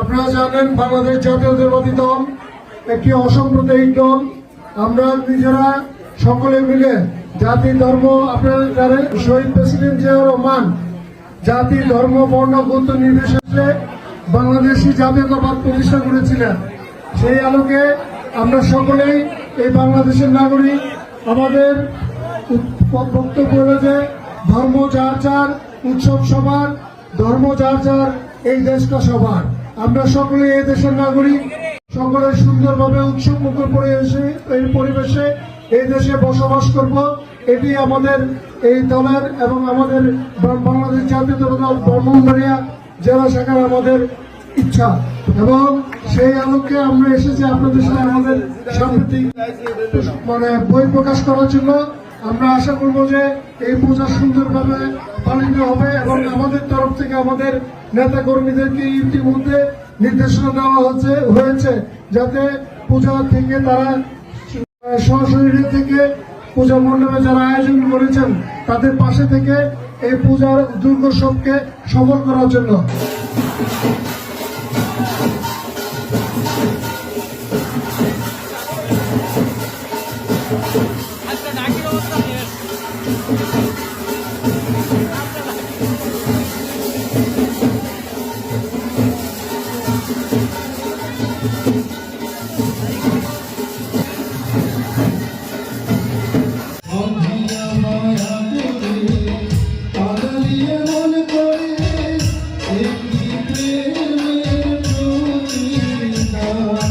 আপনারা জানেন বাংলাদেশ জাতীয়তাবাদী দল একটি অসাম্প্রদায়িক দল। আমরা নিজেরা সকলে মিলে জাতি, ধর্ম, আপনারা জানেন, শহীদ প্রেসিডেন্ট জিয়াউর রহমান জাতি, ধর্ম, বর্ণ, গোত্র নির্বিশেষে বাংলাদেশি জাতীয়তাবাদ প্রতিষ্ঠা করেছিলেন। সেই আলোকে আমরা সকলেই এই বাংলাদেশের নাগরিক। আমাদের বক্তব্য রয়েছে ধর্ম যার যার, উৎসব সবার, ধর্ম যার যার, এই দেশটা সবার। আমরা সকলে এই দেশের নাগরিক, সকলে সুন্দরভাবে উৎসব মুখর পরিবেশে এই পরিবেশে এই দেশে বসবাস করব। এটি আমাদের এই দলের এবং আমাদের বাংলাদেশ জাতীয় দল ব্রহ্মবাড়িয়া জেলা শাখার আমাদের ইচ্ছা। এবং সেই আলোকে আমরা এসেছি আপনাদের সাথে আমাদের সাম্প্রতিক মানে বই প্রকাশ করার জন্য। আমরা আশা করব যে এই পূজা সুন্দরভাবে পালিত হবে এবং আমাদের তরফ থেকে আমাদের নেতা কর্মীদেরকে ইতিমধ্যে নির্দেশনা দেওয়া হচ্ছে, হয়েছে যাতে পূজা থেকে তারা সশরীরে থেকে পূজা মণ্ডপে যারা আয়োজন করেছেন, তাদের পাশে থেকে এই পূজার দুর্গোৎসবকে সফল করার জন্য। Oh.